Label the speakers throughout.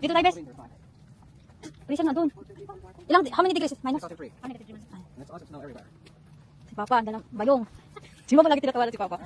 Speaker 1: Dito tayo, bes. Freezer na doon. Ilang, how many degrees? Minus?
Speaker 2: It's also.
Speaker 1: How many degrees?
Speaker 2: It's also snow everywhere.
Speaker 1: Si Papa, ang dalang bayong. Si Mama lagi tinatawanan si Papa.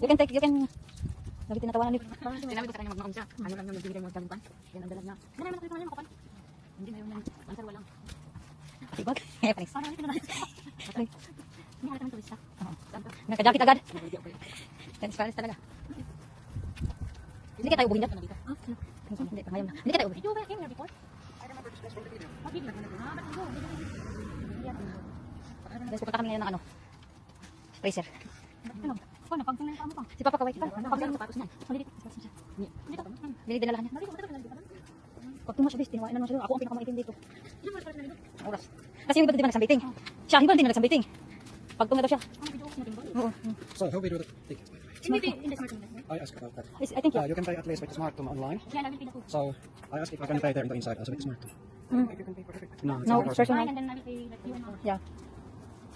Speaker 1: You can take, you can... Lagi tinatawanan ni...
Speaker 3: Sinabi ko sa kanya mag-maon siya. Ano lang yung nagbibigay mo talupan. Yan ang dalag niya. Ano naman nakita niya makapal? Hindi na yung answer walang.
Speaker 1: Tibag. Eh, panis.
Speaker 3: Parang hindi na
Speaker 1: Okay.
Speaker 3: Hindi halata ng turista.
Speaker 1: Nagka-jacket agad. Panis talaga. Hindi ka tayo ubuhin dyan. Hindi, ngayon na. Hindi ka tayo ubuhin.
Speaker 3: You were came? I remember this place the video. Big lang. Ah, ba't go?
Speaker 1: Guys, pupunta kami ngayon ng ano? Freezer.
Speaker 3: Ano? Paano? Pag tingnan mo pa.
Speaker 1: Si Papa kaway. Papa,
Speaker 3: Ano?
Speaker 1: pag
Speaker 3: Pag sapatos niyan.
Speaker 1: Niya.
Speaker 3: Dito.
Speaker 1: Bili niya.
Speaker 3: Dito, dito, dito.
Speaker 1: Pag tumas bis, tinawain naman siya. Ako ang pinakamaitim dito. Oras. Kasi yung iba di ba nagsambiting? Siya, hindi na nagsambiting. Pag daw siya.
Speaker 3: Video ko?
Speaker 1: Oo.
Speaker 2: So how we do tickets? The
Speaker 3: smart.
Speaker 2: I asked about that.
Speaker 1: Is- I think
Speaker 2: Uh,
Speaker 1: yeah.
Speaker 2: you can pay at least with the Smartphone online.
Speaker 3: Yan, I will pay na po.
Speaker 2: So I asked if I can pay there in the inside also with the.
Speaker 1: Mm.
Speaker 2: You can pay for everything. No, it's
Speaker 1: No,
Speaker 2: not
Speaker 1: it's
Speaker 2: personal.
Speaker 3: And then I will pay like you and all.
Speaker 1: Yeah.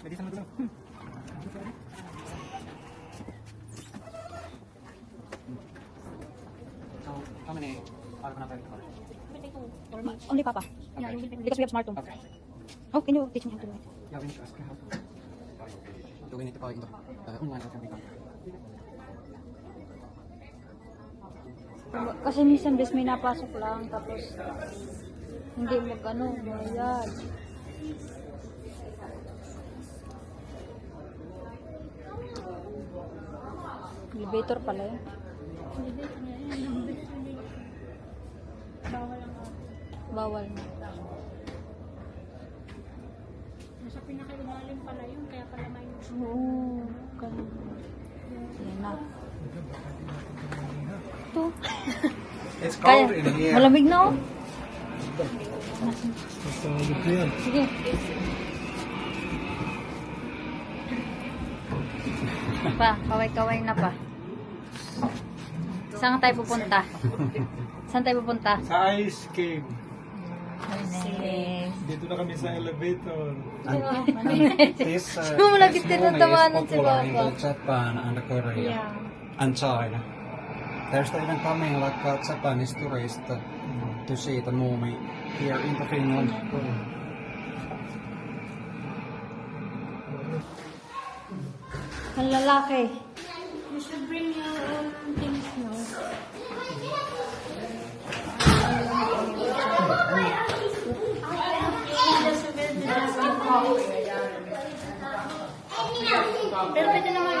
Speaker 2: Pwede sa mga gulo. So how many are?
Speaker 3: I will pay to for me.
Speaker 1: Only Papa.
Speaker 3: Yeah, you will pay
Speaker 1: Because we have smart home.
Speaker 2: Okay.
Speaker 1: Oh, can you teach me how to do it?
Speaker 2: Yeah, we need to ask how. Do we need to pay in the uh, online or can we come?
Speaker 1: Kasi minsan bes may napasok lang tapos hindi mag ano, bayad. Elevator pala yun.
Speaker 3: Bawal ang
Speaker 1: Bawal na.
Speaker 3: Nasa pinakailalim pala yun, kaya pala may
Speaker 1: Oo. Ganun. Yan na. Ito.
Speaker 2: It's
Speaker 1: Kaya, malamig na oh. Sige. Pa, kaway-kaway na pa. Saan tayo pupunta? Saan tayo pupunta?
Speaker 4: Sa ice cave. Dito na kami sa elevator.
Speaker 2: This uh,
Speaker 1: Mo lagi
Speaker 2: this movie is
Speaker 1: tinatawanan si
Speaker 2: popular in
Speaker 1: Papa.
Speaker 2: both Japan and Korea and China. There's even coming like uh, Japanese tourists uh, to see the movie here in the Finland.
Speaker 1: Ang lalaki.
Speaker 3: You should bring your own things, no? Pero pwede naman?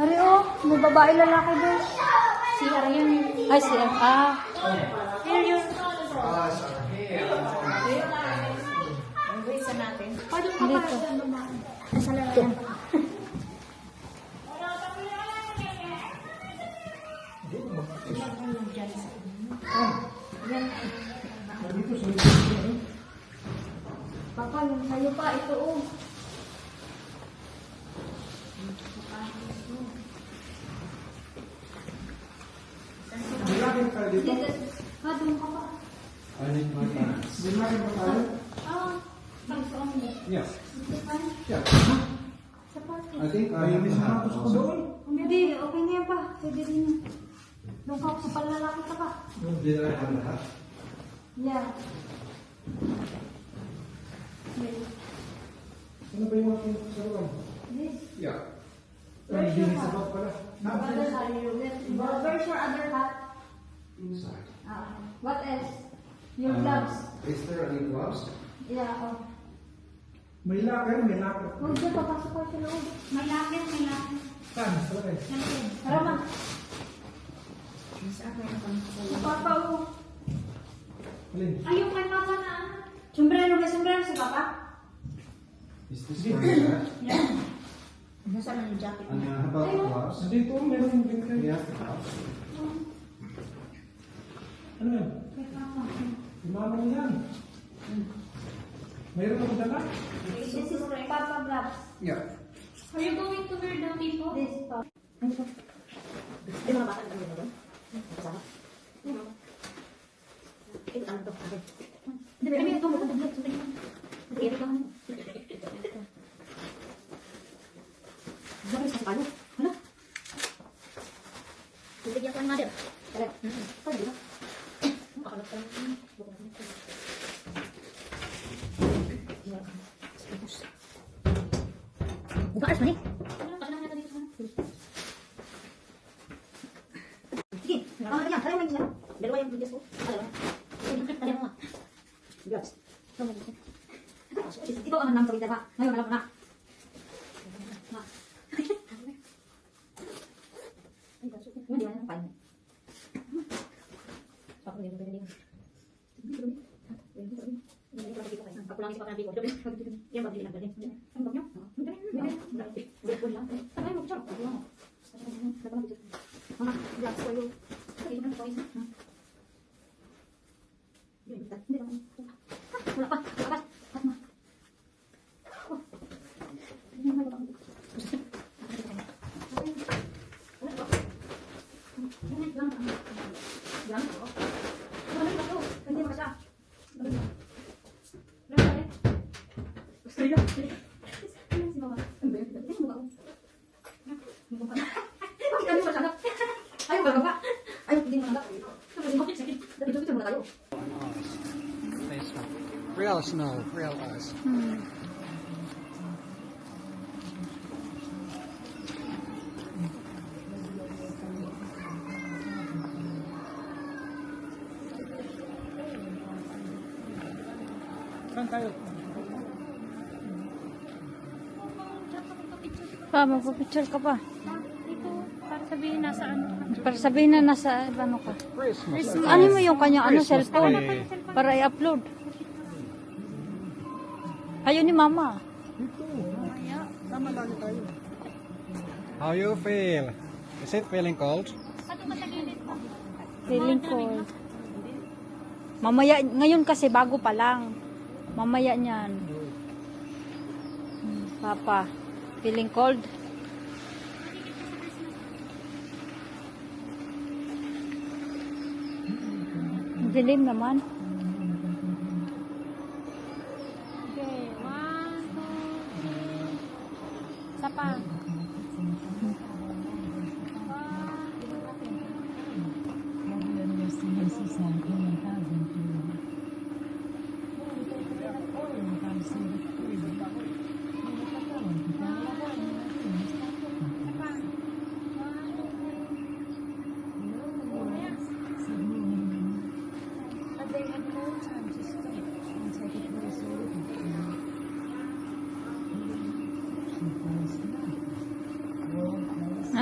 Speaker 1: Ari oh, may babae lalaki doon.
Speaker 3: Si Arian.
Speaker 1: Ay, si Ah,
Speaker 3: Here yun. Isa natin. Pwede ka
Speaker 1: Dito.
Speaker 3: para sa lalaki.
Speaker 1: Papa, yung sa'yo pa, ito oh. Dito. Ah, doon ka pa.
Speaker 2: I need my pants.
Speaker 1: Ah, gusto ko mo.
Speaker 2: Yes. Yeah.
Speaker 1: Sa party.
Speaker 2: I think I am also.
Speaker 1: Hindi, okay na yan pa. Pwede rin yan. Doon ka sa palalaki ka pa. Yeah.
Speaker 4: Ano ba yung aking sa loob?
Speaker 1: This.
Speaker 2: Yeah.
Speaker 1: Where's your hat?
Speaker 4: pala.
Speaker 1: Other hat. Where's your other hat?
Speaker 2: Inside.
Speaker 1: Ah, what else? Your gloves.
Speaker 2: Is there any gloves?
Speaker 1: Yeah, oh.
Speaker 4: May locker, may locker.
Speaker 1: Huwag dyan, papasok ko sa loob.
Speaker 3: May lakit, may lakit.
Speaker 4: Saan? Sa loob.
Speaker 1: Tara ma.
Speaker 3: Sa akin ang
Speaker 1: Papa, oh.
Speaker 4: Alin?
Speaker 3: Ayun kay mama na ano?
Speaker 1: Sombrero, may sombrero si Papa?
Speaker 2: Is this for your
Speaker 3: Nasa lang yung jacket
Speaker 2: And
Speaker 3: niya.
Speaker 2: uh, how about the gloves?
Speaker 4: Nandito, meron din kayo.
Speaker 2: Yeah, the gloves.
Speaker 4: Ano yan?
Speaker 1: Kay Papa.
Speaker 4: Imama mo yan. Mayroon ako dala?
Speaker 1: This is Papa gloves.
Speaker 2: Yeah.
Speaker 3: Are you going to wear the people?
Speaker 1: This Papa.
Speaker 3: Di mga bata na kami doon? Kasama? Eh, ano to? Ano? Hindi, pero ito. Hindi, ito. Dami sa palo. Ano? Bibigyan ko ang mother. Talaga. Pwede na. Makakalap ka lang. Buka harus baik. Sige, tama na 不对我
Speaker 2: 比他 Real snow, real ice.
Speaker 1: Hmm. Pa, magpapicture ka pa.
Speaker 5: Ito, para sabihin nasa ano.
Speaker 1: Para sabihin na nasa ano ka.
Speaker 2: Christmas.
Speaker 1: Ano mo yung kanyang ano, cellphone? Para i-upload. Ayaw ni mama.
Speaker 2: How you feel? Is it feeling cold?
Speaker 1: Feeling cold. Mamaya, ngayon kasi bago pa lang. Mamaya niyan. Hmm, Papa, feeling cold? Dilim naman.
Speaker 5: Isa pa.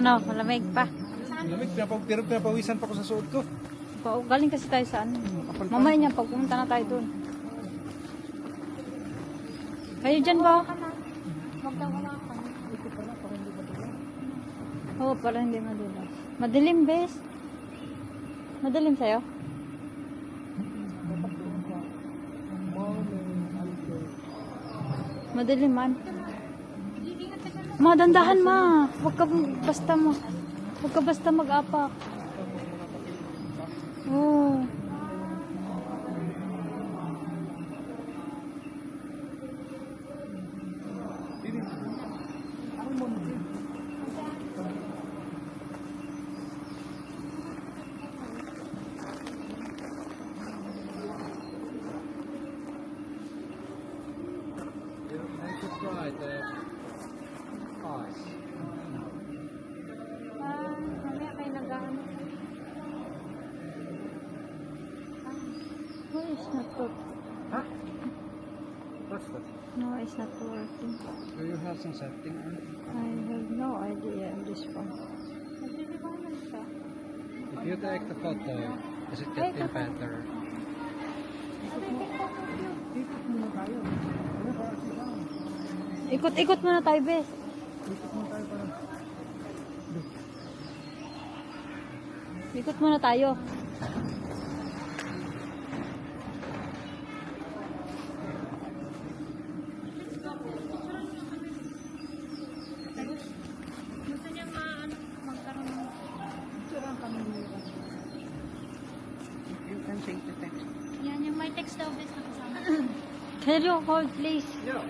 Speaker 1: Ano, malamig pa.
Speaker 4: Lamig, pinapag, pero pinapawisan pa ko sa suot ko.
Speaker 1: Pa- Galing kasi tayo sa ano. Mamaya niya, pag pumunta na tayo doon. Kayo dyan ba? Oo, para hindi madilim. Madilim, bes. Madilim sa'yo? Madilim man. Ma, dandahan ma. Huwag ka basta mo. Huwag ka basta mag-apak. Oo.
Speaker 2: I could try the ice.
Speaker 5: Ah, mamaya kayo nag-ano.
Speaker 1: Oh, it's not good.
Speaker 2: Huh? What's that?
Speaker 1: No, it's not working.
Speaker 2: Do you have some setting on it?
Speaker 1: I have no idea on this one.
Speaker 2: If you take the photo, is it getting better?
Speaker 1: Ikot-ikot muna tayo, bes. Ikot muna tayo.
Speaker 5: Gusto
Speaker 1: Your hold, please.
Speaker 2: Yeah.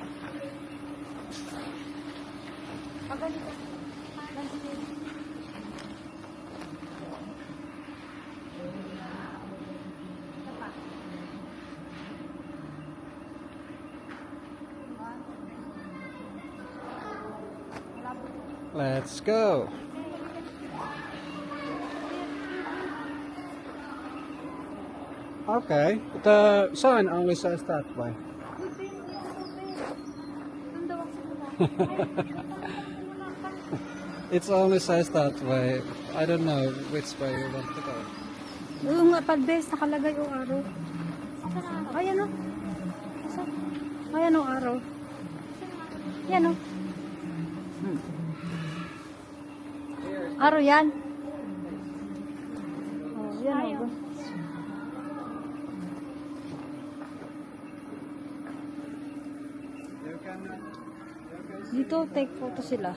Speaker 2: Let's go. Okay, the sign only says that way. It only says that way. I don't know which way you want to go.
Speaker 1: Oo nga, padbes, nakalagay yung araw. Ayan o. Ayan o araw. Yan o. Araw yan. Oh, yan o. Dito, take photo sila.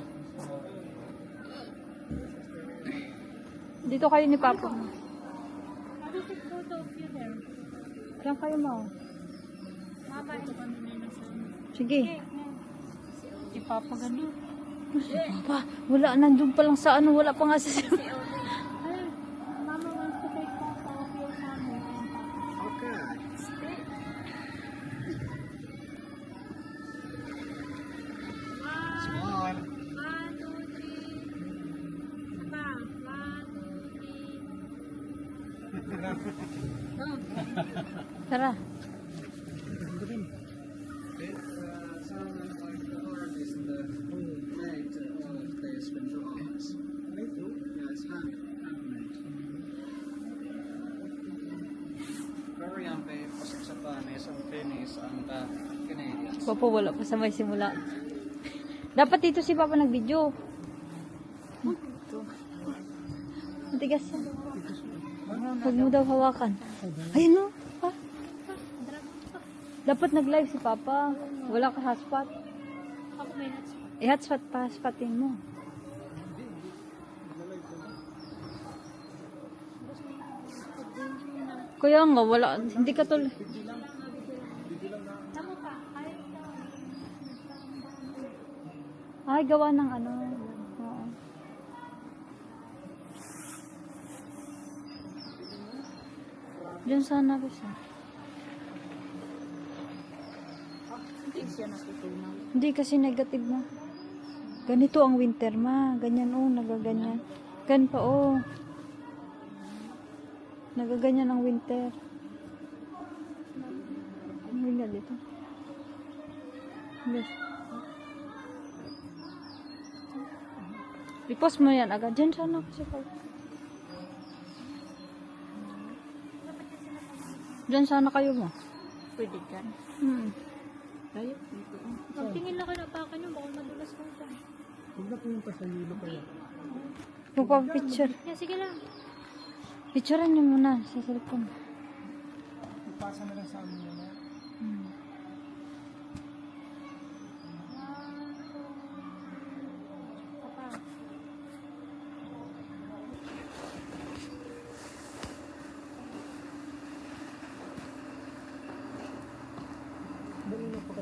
Speaker 1: Dito kayo ni Papa.
Speaker 5: I'll take photo of you there.
Speaker 1: Diyan kayo mo.
Speaker 5: Mama, ito kami na nasa
Speaker 1: Sige.
Speaker 5: Ipapagano.
Speaker 1: Papa, wala. Nandun pa lang sa ano. Wala pa nga sa... Papa, wala pa sa may simula. Dapat dito si Papa nag-video. Matigas yan. Huwag mo daw hawakan. Ayun no. Pa. Dapat nag-live si Papa. Wala ka hotspot.
Speaker 5: Ako may hotspot.
Speaker 1: I-hotspot pa, spotin mo. Kaya nga, wala. Hindi ka tuloy.
Speaker 5: Tama pa. Ayaw daw.
Speaker 1: Ay, gawa ng ano. Oo. Diyan sana gusto.
Speaker 5: Hindi siya.
Speaker 1: Hindi kasi negative na. Ganito ang winter ma. Ganyan oh, nagaganyan. Gan pa oh. Nagaganyan ang winter. Ano nga dito? Yes. I-post mo yan agad. Diyan sana kasi pag... Diyan sana kayo mo.
Speaker 5: Pwede ka.
Speaker 1: Hmm.
Speaker 5: Tayo. Pagtingin lang kayo na pa kanyo, baka madulas ko siya.
Speaker 1: Magpapicture.
Speaker 5: Yeah, sige lang.
Speaker 1: Picturean niyo muna sa cellphone.
Speaker 4: Ipasa na lang sa amin yun.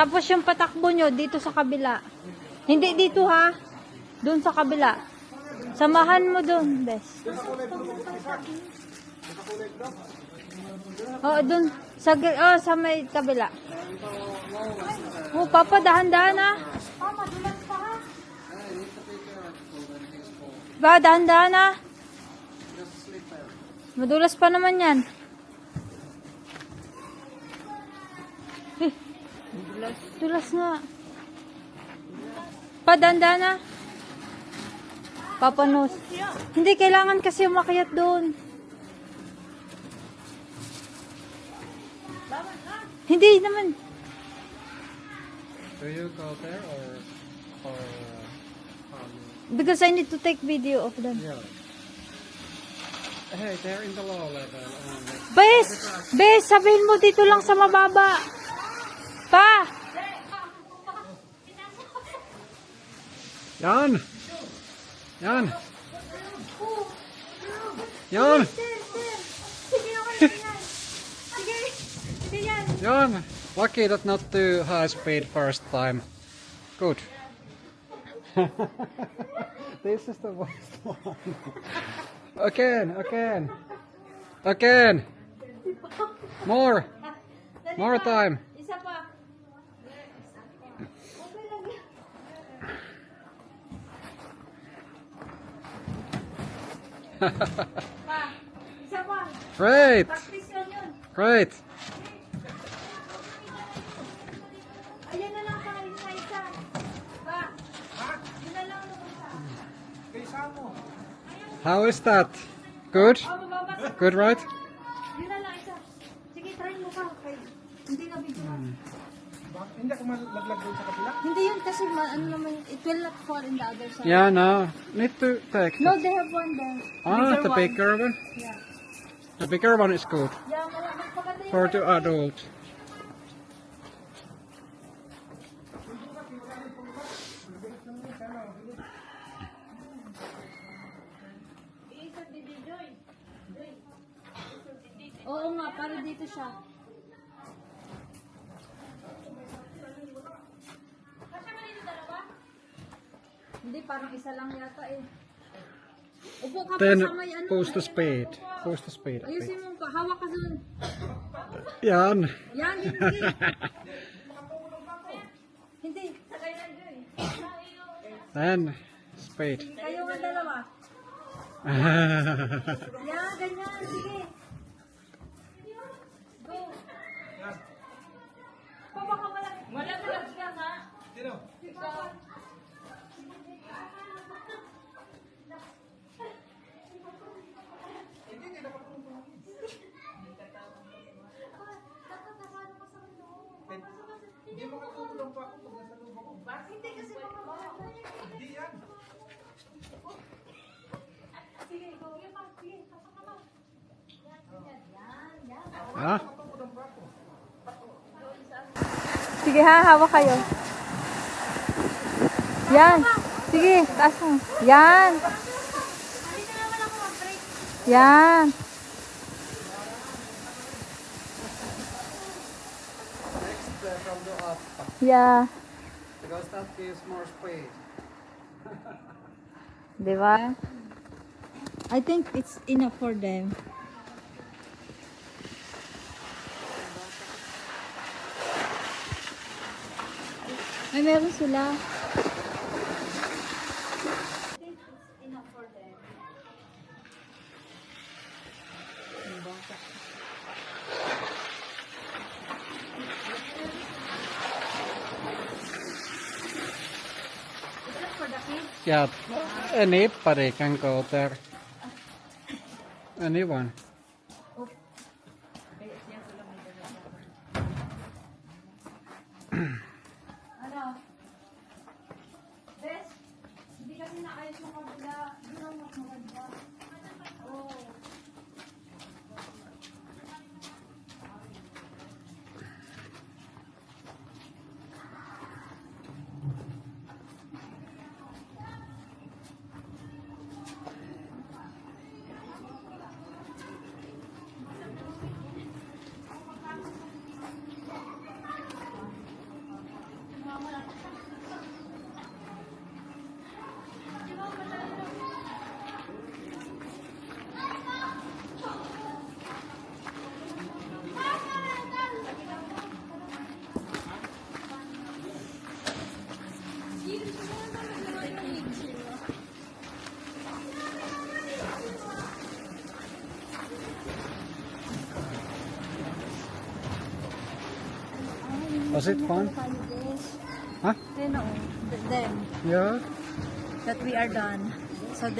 Speaker 1: Tapos yung patakbo nyo dito sa kabila. Hindi dito ha. Doon sa kabila. Samahan mo doon, bes. Oo, doon. Sa, oh, sa may kabila. Oh, papa, dahan-dahan ha. Ba, dahan-dahan ha. Madulas pa naman yan. Dulas nga. Padanda na. Papanos. Hindi, kailangan kasi umakyat doon. Hindi naman.
Speaker 2: Do you go there or or um,
Speaker 1: Because I need to take video of them.
Speaker 2: yeah? Hey, they're in the low level only.
Speaker 1: Bes! Bes, sabihin mo dito lang sa mababa. Pa!
Speaker 2: Jan! Jan! Yan!
Speaker 1: Sige, okay na yan. Sige, sige yan.
Speaker 2: Yan! Lucky that not too high speed first time. Good. this is the worst one. again, again. Again. More. More time.
Speaker 1: Isa pa. Okay lang yan. Yung isa.
Speaker 2: How is that? Good? Good, right?
Speaker 4: Bakit hindi ako malaglag doon sa kapila?
Speaker 1: Hindi yun kasi ma ano naman, it will not fall in the other side.
Speaker 2: Yeah, no. Need to take.
Speaker 1: No, they have one there.
Speaker 2: Ah, the
Speaker 1: one.
Speaker 2: bigger one?
Speaker 1: Yeah.
Speaker 2: The bigger one is good
Speaker 1: Yeah,
Speaker 2: for the adult.
Speaker 1: Oo nga, para dito siya. Hindi, parang isa lang yata eh. Upo ka
Speaker 2: Then
Speaker 1: pa sa may ano.
Speaker 2: post the speed. Post the speed. a bit.
Speaker 1: Ayusin mo pa, hawak ka dun.
Speaker 2: Yan.
Speaker 1: Yan, hindi. hindi, sakay lang dun.
Speaker 2: Then speed.
Speaker 1: Kayo nga dalawa. Yan, ganyan, sige. Go. Papa ka wala. Wala ka lang siya, ha?
Speaker 4: Sino?
Speaker 1: Ikaw.
Speaker 4: Hindi makatulong pa ako pag nasa loob ako.
Speaker 1: Hindi kasi mga
Speaker 4: Hindi yan.
Speaker 1: Sige, go. Yan pa. Sige, pasok ka pa. Yan, yan, yan,
Speaker 2: Ah,
Speaker 1: Sige ha, hawak kayo. Yan. Sige, taas mo. Yan. Yan. Yeah.
Speaker 2: because that gives more speed.
Speaker 1: Di ba? I think it's enough for them. Ay, meron sila.
Speaker 2: Yeah, anybody can go there. Anyone. Was it fun? Uh, huh?
Speaker 1: Then, uh, oh, them,
Speaker 2: Yeah.
Speaker 1: that we are done.